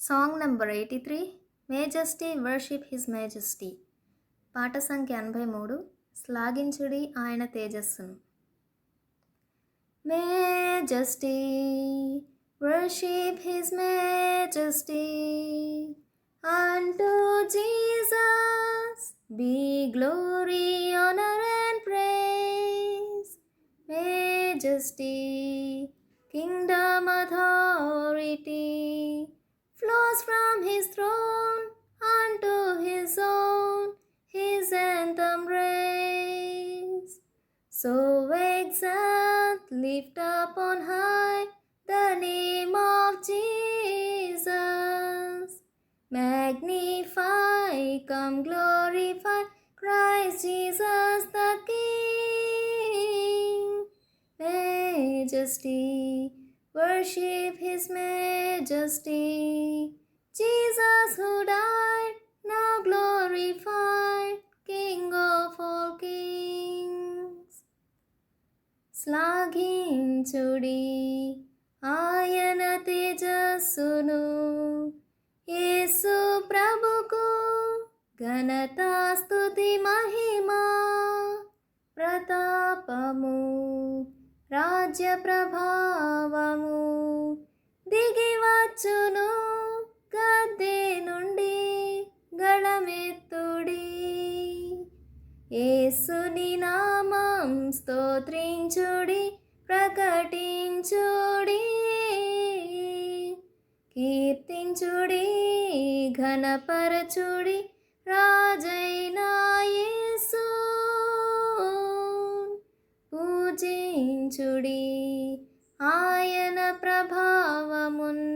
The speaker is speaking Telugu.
Song number eighty three majesty worship his majesty పాట సంఖ్య ఎనభై మూడు శ్లాఘించుడి ఆయన తేజస్సును మేజెస్టీ వర్షిప్ హిజ్ మేజెస్టీ అంటూ Jesus be glory honour and praise, majesty kingdom authority So exalt, lift up on high the name of Jesus. Magnify, come glorify Christ Jesus the King. Majesty, worship His majesty. Jesus who died, శ్లాఘించుడి. ఆయన తేజస్సును యేసు ప్రభుకు స్తుతి మహిమా ప్రతాపము రాజ్య ప్రభావము దిగివచ్చును గద్దె నుండి గళమెత్తుడి. ఏసుని నా స్తోత్రించుడి ప్రకటించుడి. కీర్తించుడి ఘనపరచుడి రాజైనాయసు పూజించుడి ఆయన ప్రభావమున్